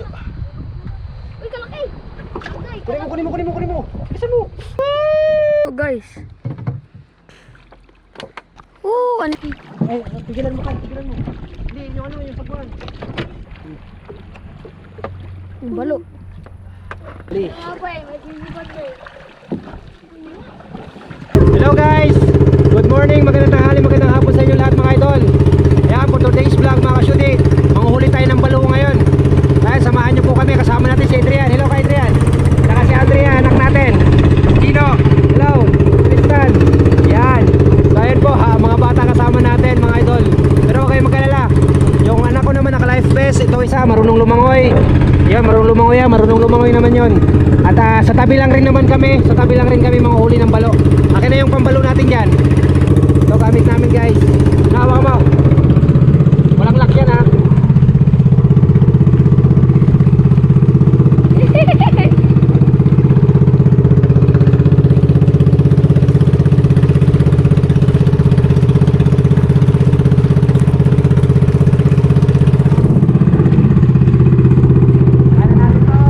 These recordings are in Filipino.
Uy, kalaki! Kunin mo, kunin mo, kunin mo, kunin mo. Isa mo. Oh, guys. Oh, ano? Ay, tigilan mo ka, tigilan mo. Hindi, yung ano, yung pagkuhan. Yung balo. May sinibag boy. Hello guys! Good morning, magandang tanghali, magandang hapon sa inyo lahat mga idol. Ayan, for today's vlog mga kasyudi, manguhuli tayo ng balo ngayon. Ayan, samahan niyo po kami, kasama natin si Adrian. Hello kay Adrian. Saka si Adrian, anak natin. Gino, hello. Tristan. Yan. So ayan po, ha, mga bata kasama natin mga idol. Pero huwag kayong magkalala. Yung anak ko naman naka-life vest, ito isa, marunong lumangoy. Yan, marunong lumangoy yan, marunong lumangoy naman yon. At ah, sa tabi lang rin naman kami, sa tabi lang rin kami mga huli ng balo. Akin na yung pambalo natin dyan. Ito gamit namin guys. Nahawa mo. Walang lock yan ha. Kaya natin to.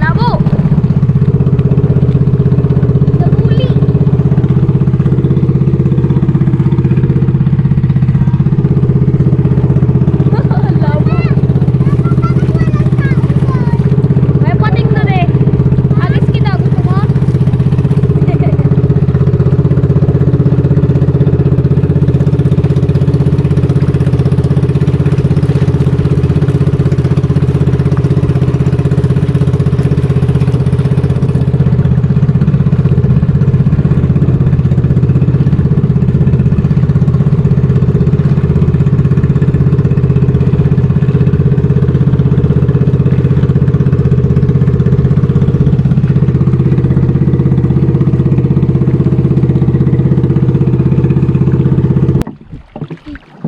Labo! Nahuli! Labo. May pating na rin. Agis kita, gusto mo?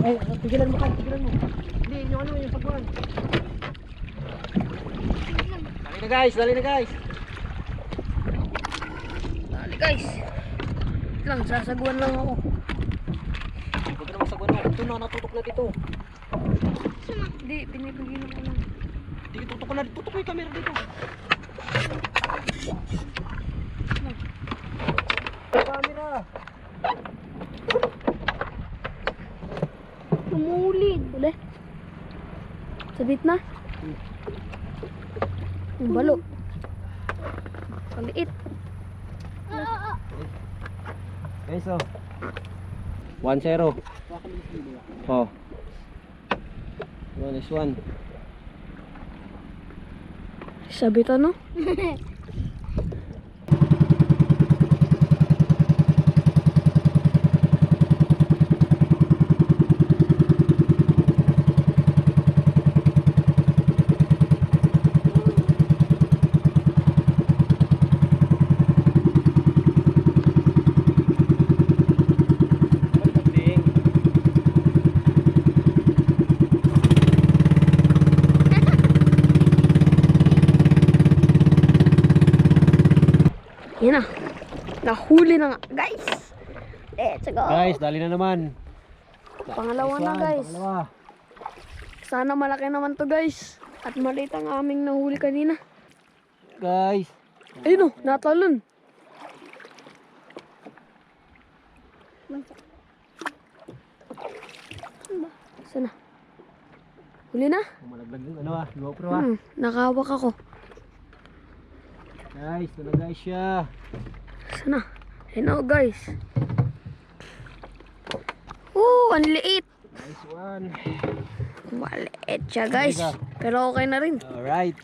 Ay, tigilan mo ka, tigilan mo. Hindi, yung ano, yung pagkuhan. Dali na guys, dali na guys. Dali guys. Wait lang, sasaguan lang ako. Huwag na masaguan na. Ito na, natutok na dito. Hindi, pinipigilan ko lang. Hindi, tutok na. Tutok mo yung camera dito. Camera. Tumulid. Uli. Sabit na. Yung balo. Kaliit. Guys, oh. 1-0. Oh. One is one. Sabit ano? Yan na. Nahuli na nga. Guys! Let's go. Guys, dali na naman. Pangalawa na guys. Pangalawa. Sana malaki naman to guys. At maliit ang aming nahuli kanina. Guys. Ayun o, natalon. Sana. Huli na? Malaglag yung ano ah, GoPro ah. Hmm, nakahawak ako. Guys, ito na guys siya. Sana. Ayun o guys. Oh, ang liit. Nice one. Maliit siya guys. Pero okay na rin. Alright.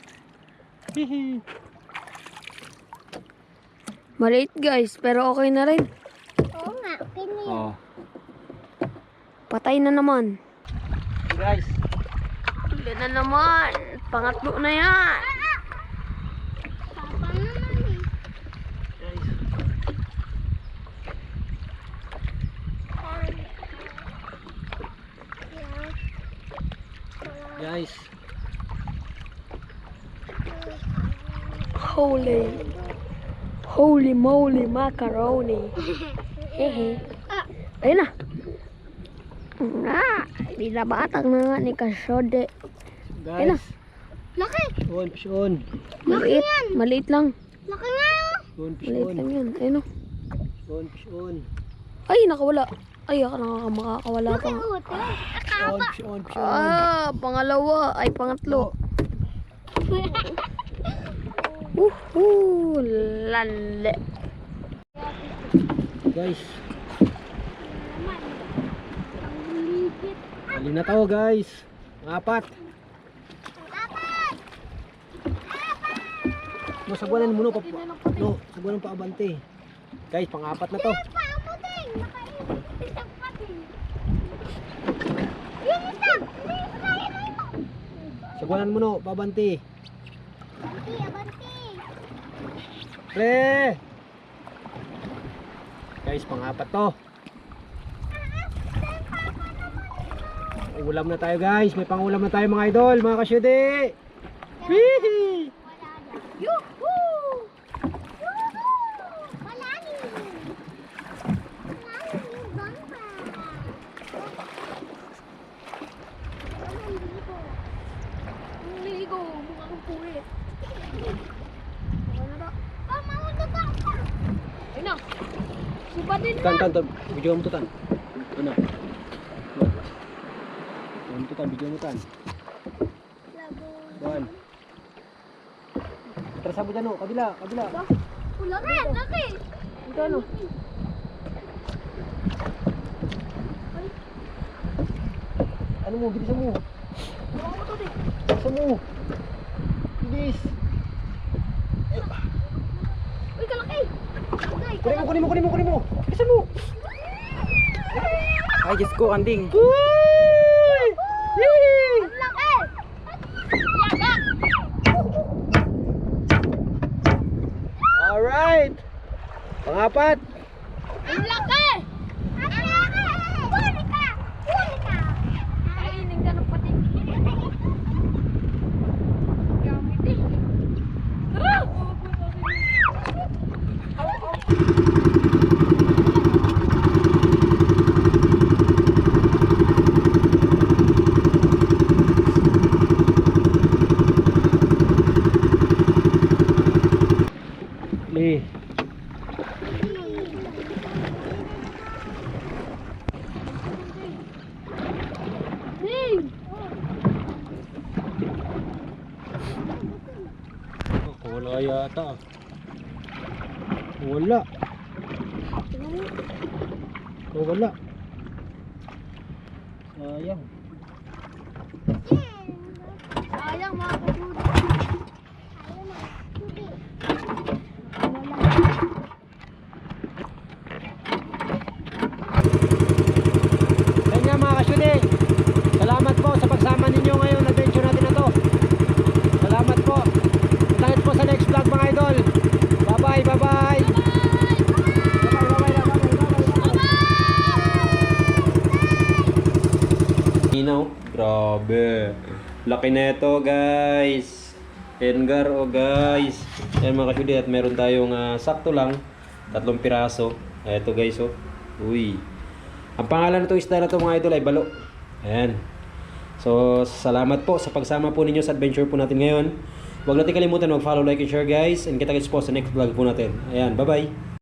Hihi. Maliit guys, pero okay na rin. Oo nga, pini. Oh. Patay na naman. Guys. Huli na naman. Pangatlo na yan. Papa naman eh. Guys. Guys. Holy. Holy moly macaroni. Hehe. Ayun na. Nga, binabatang na nga ni Kasode. Ayun na. Guys, Laki! on, fish on. Maliit, maliit lang. Laki nga oh! On, fish Maliit lang yan. Ayun o. On, fish on. Ay, nakawala. Ay, ako nakaka makakawala pa. On, on, on. Ah, pangalawa. Ay, pangatlo. Woohoo! Lale. Guys, Naman. Ang ligit. ali na to guys. Apat. Apat! No, sabuanan mo no. No, sabuanan pa abante. Guys, pang-apat na to. Pa, ang puting! Nakaisang pating. Yung isa! Yung isa! Yung isa! Sabuanan mo no, pabante. Abanti! Abanti! Pre! Guys, pang-apat to. Ulam na tayo guys. May pang-ulam na tayo mga idol, mga kasyude. Wee! Tan, tan, tan. Video mo to, tan. Ano? Video mo to, tan. Video mo, tan. One. Tara sa dyan, oh. Kabila, kabila. Laki! Laki! Ito ano? Ano mo? Bilisan mo. Bilisan mo. Bilis. Uy, kalaki! Ay, Kunin mo, kunin mo, kunin mo, kunin mo. Bilisan mo. Ay, Diyos ko, anding. Uy! Yee! Ang laki! Yaga! Alright. Pangapat. Ang laki! Ang laki! Huli ka! Huli ka! Kainin ka ng pati. Gamit eh. Ah! Lee. Ding! Oh, wala yata. Wala. Oh, wala. Sayang. Sayang mga kabudi. Ayun na. Hindi. Yan nga mga kasyude. Salamat po sa pagsama ninyo ngayon adventure natin na to. Salamat po. Kita po sa next vlog mga idol. Bye bye, bye bye. Bye bye, bye bye, bye bye. Inaw? Grabe. Laki na ito, guys. Engar, oh guys. Ayan mga kasyudi, at meron tayong ah, sakto lang. Tatlong piraso. Ito guys, oh. Uy. Ang pangalan nito isda na to mga idol ay balo. Ayan. So, salamat po sa pagsama po ninyo sa adventure po natin ngayon. Huwag natin kalimutan mag-follow, like, and share guys. And kita-kits po sa next vlog po natin. Ayan, bye-bye.